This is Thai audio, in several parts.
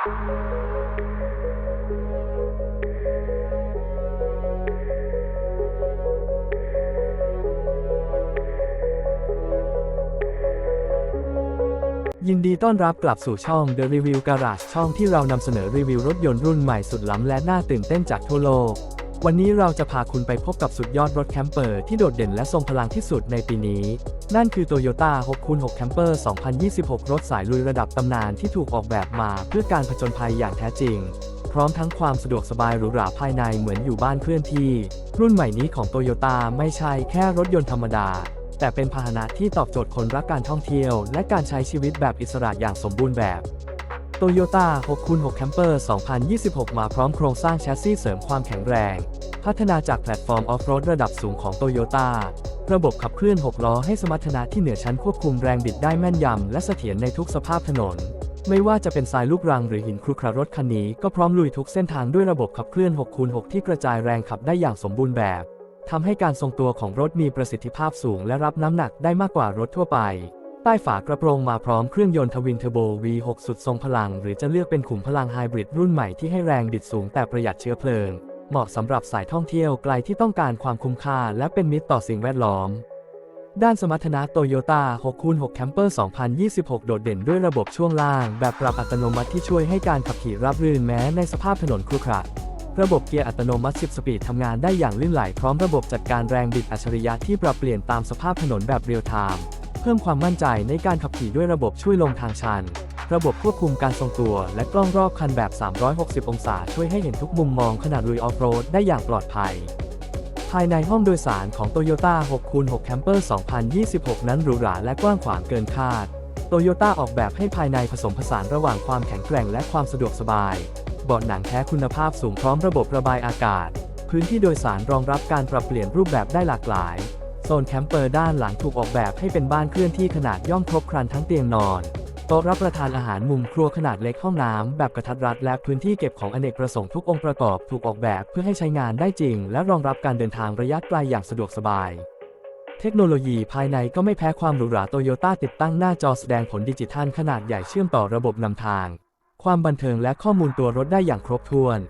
ยินดีต้อนรับกลับสู่ช่อง The Review Garage ช่องที่เรานำเสนอรีวิวรถยนต์รุ่นใหม่สุดล้ำและน่าตื่นเต้นจากทั่วโลก วันนี้เราจะพาคุณไปพบกับสุดยอดรถแคมเปอร์ที่โดดเด่นและทรงพลังที่สุดในปีนี้ นั่นคือ Toyota 6x6 Camper 2026 รถสายลุยระดับตำนานที่ถูกออกแบบมาเพื่อการผจญภัยอย่างแท้จริง พร้อมทั้งความสะดวกสบายหรูหราภายในเหมือนอยู่บ้านเคลื่อนที่ รุ่นใหม่นี้ของ Toyota ไม่ใช่แค่รถยนต์ธรรมดา แต่เป็นพาหนะที่ตอบโจทย์คนรักการท่องเที่ยว และการใช้ชีวิตแบบอิสระอย่างสมบูรณ์แบบ Toyota 6x6 Camper 2026 มาพร้อมโครงสร้างแชสซีเสริมความแข็งแรง พัฒนาจากแพลตฟอร์มออฟโรดระดับสูงของ Toyota ระบบขับเคลื่อน 6 ล้อให้สมรรถนะที่เหนือชั้นควบคุมแรงบิดได้แม่นยำ และเสถียรในทุกสภาพถนน ไม่ว่าจะเป็นทรายลูกรังหรือหินครุขระรถคันนี้ก็พร้อมลุยทุกเส้นทางด้วยระบบขับเคลื่อน 6x6 ที่กระจายแรงขับได้อย่างสมบูรณ์แบบทำให้การทรงตัวของรถมีประสิทธิภาพสูง และรับน้ำหนักได้มากกว่ารถทั่วไป ใต้ฝากระโปรงมาพร้อมเครื่องยนต์ทวินเทอร์โบ V6 สุดทรงพลัง หรือจะเลือกเป็นขุมพลังไฮบริดรุ่นใหม่ที่ให้แรงบิดสูงแต่ประหยัดเชื้อเพลิง เหมาะสำหรับสายท่องเที่ยวไกลที่ต้องการความคุ้มค่าและเป็นมิตรต่อสิ่งแวดล้อม ด้านสมรรถนะ Toyota 6x6 Camper 2026 โดดเด่นด้วยระบบช่วงล่าง แบบปรับอัตโนมัติที่ช่วยให้การขับขี่ราบรื่นแม้ในสภาพถนนครุขระระบบเกียร์อัตโนมัติ 10 สปีดทำงานได้อย่างลื่นไหลพร้อมระบบจัดการแรงบิดอัจฉริยะที่ปรับเปลี่ยนตามสภาพถนนแบบเรียลไทม์ เพิ่มความมั่นใจในการขับขี่ด้วยระบบช่วยลงทางชัน ระบบควบคุมการทรงตัว และกล้องรอบคันแบบ 360 องศาช่วยให้เห็นทุกมุมมองขนาดลุยออฟโรดได้อย่างปลอดภัย ภายในห้องโดยสารของ Toyota 6x6 Camper 2026 นั้นหรูหราและกว้างขวางเกินคาด Toyota ออกแบบให้ภายในผสมผสานระหว่างความแข็งแกร่งและความสะดวกสบาย เบาะหนังแท้คุณภาพสูงพร้อมระบบระบายอากาศ พื้นที่โดยสารรองรับการปรับเปลี่ยนรูปแบบได้หลากหลาย ซนแคมเปอร์ด้านหลังถูกออกแบบให้เป็นบ้านเคลื่อนที่ขนาดย่อมครบครันทั้งเตียงนอน โต๊ะรับประทานอาหารมุมครัวขนาดเล็กห้องน้ำแบบกระทัดรัดและพื้นที่เก็บของอเนกประสงค์ทุกองค์ประกอบถูกออกแบบเพื่อให้ใช้งานได้จริง และรองรับการเดินทางระยะไกลอย่างสะดวกสบายเทคโนโลยีภายในก็ไม่แพ้ความหรูหราโตโยต้าติดตั้งหน้าจอแสดงผลดิจิทัลขนาดใหญ่เชื่อมต่อระบบนำทาง ความบันเทิงและข้อมูลตัวรถได้อย่างครบถ้วน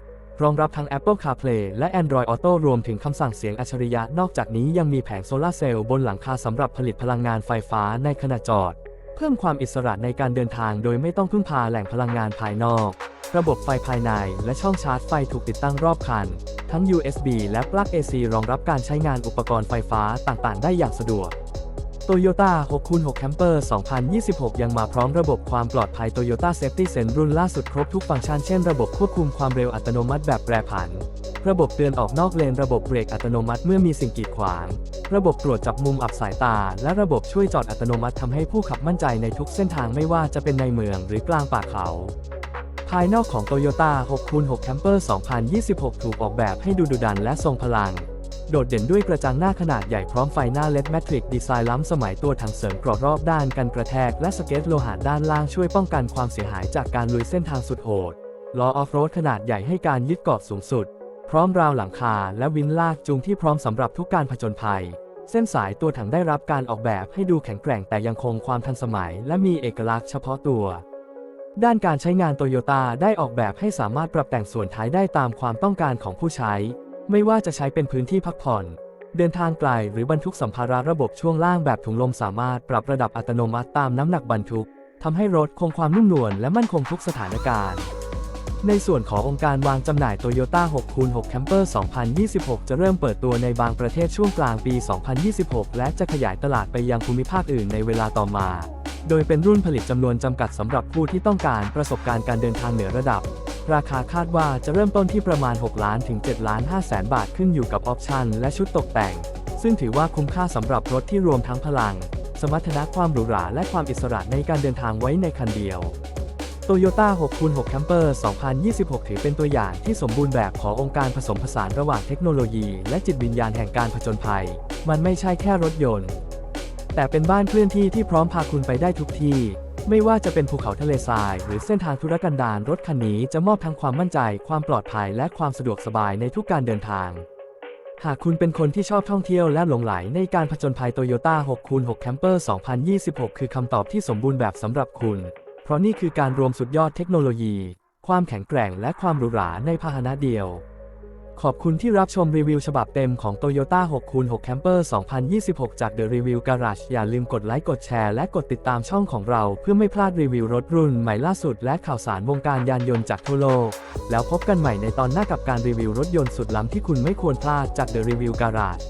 รองรับทั้ง Apple CarPlay และ Android Auto รวมถึงคำสั่งเสียงอัจฉริยะ นอกจากนี้ยังมีแผงโซลาเซลล์บนหลังคาสำหรับผลิตพลังงานไฟฟ้าในขณะจอด เพิ่มความอิสระในการเดินทางโดยไม่ต้องพึ่งพาแหล่งพลังงานภายนอก ระบบไฟภายในและช่องชาร์จไฟถูกติดตั้งรอบคัน ทั้ง USB และปลั๊ก AC รองรับการใช้งานอุปกรณ์ไฟฟ้าต่างๆ ได้อย่างสะดวก Toyota 6x6 Camper 2026 ยังมาพร้อมระบบความปลอดภัย Toyota Safety Sense รุ่นล่าสุดครบทุกฟังก์ชันเช่นระบบควบคุมความเร็วอัตโนมัติแบบแปรผัน ระบบเตือนออกนอกเลน ระบบเบรกอัตโนมัติเมื่อมีสิ่งกีดขวาง ระบบตรวจจับมุมอับสายตา และระบบช่วยจอดอัตโนมัติทำให้ผู้ขับมั่นใจในทุกเส้นทางไม่ว่าจะเป็นในเมืองหรือกลางป่าเขาภายนอกของ Toyota 6x6 Camper 2026 ถูกออกแบบให้ดูดุดันและทรงพลัง โดดเด่นด้วยกระจังหน้าขนาดใหญ่พร้อมไฟหน้า LED Matrix ดีไซน์ล้ำสมัยตัวถังเสริมกรอบรอบด้านกันกระแทกและสเก็ตโลหะด้านล่างช่วยป้องกันความเสียหายจากการลุยเส้นทางสุดโหดล้อออฟโรดขนาดใหญ่ให้การยึดเกาะสูงสุด พร้อมราวหลังคาและวินลากจูงที่พร้อมสำหรับทุกการผจญภัย เส้นสายตัวถังได้รับการออกแบบให้ดูแข็งแกร่งแต่ยังคงความทันสมัย และมีเอกลักษณ์เฉพาะตัว ด้านการใช้งานโตโยต้าได้ออกแบบให้สามารถปรับแต่งส่วนท้ายได้ตามความต้องการของผู้ใช้ ไม่ว่าจะใช้เป็นพื้นที่พักผ่อน เดินทางไกลหรือบรรทุกสัมภาระระบบช่วงล่างแบบถุงลมสามารถปรับระดับอัตโนมัติตามน้ำหนักบรรทุกทำให้รถคงความนุ่มนวลและมั่นคงทุกสถานการณ์ ในส่วนขององค์การวางจำหน่าย Toyota 6x6 Camper 2026 จะเริ่มเปิดตัวในบางประเทศช่วงกลางปี 2026 และจะขยายตลาดไปยังภูมิภาคอื่นในเวลาต่อมา โดยเป็นรุ่นผลิตจำนวนจำกัดสำหรับผู้ที่ต้องการประสบการณ์การเดินทางเหนือระดับ ราคาคาดว่าจะเริ่มต้นที่ประมาณ 6 ล้านถึง7ล้าน5แสนบาทขึ้นอยู่กับออปชันและชุดตกแต่ง ซึ่งถือว่าคุ้มค่าสำหรับรถที่รวมทั้งพลัง สมรรถนะความหรูหราและความอิสระในการเดินทางไว้ในคันเดียว Toyota 6x6 Camper 2026 ถือเป็นตัวอย่างที่สมบูรณ์แบบขององค์การผสมผสานระหว่างเทคโนโลยี และจิตวิญญาณแห่งการผจญภัย มันไม่ใช่แค่รถยนต์ แต่เป็นบ้านเคลื่อนที่ที่พร้อมพาคุณไปได้ทุกที่ ไม่ว่าจะเป็นภูเขาทะเลทราย หรือเส้นทางธุรกันดารรถคันนี้จะมอบทั้งความมั่นใจ ความปลอดภัยและความสะดวกสบายในทุกการเดินทาง หากคุณเป็นคนที่ชอบท่องเที่ยวและหลงไหลในการผจญภัย Toyota 6x6 Camper 2026 คือคำตอบที่สมบูรณ์แบบสำหรับคุณ เพราะนี่คือการรวมสุดยอดเทคโนโลยี ความแข็งแกร่งและความหรูหราในพาหนะเดียว ขอบคุณที่รับชมรีวิวฉบับเต็มของ Toyota 6x6 Camper 2026 จาก The Review Garage อย่าลืมกดไลค์ กดแชร์ และกดติดตามช่องของเรา เพื่อไม่พลาดรีวิวรถรุ่นใหม่ล่าสุด และข่าวสารวงการยานยนต์จากทั่วโลก แล้วพบกันใหม่ในตอนหน้ากับการรีวิวรถยนต์สุดล้ำที่คุณไม่ควรพลาดจาก The Review Garage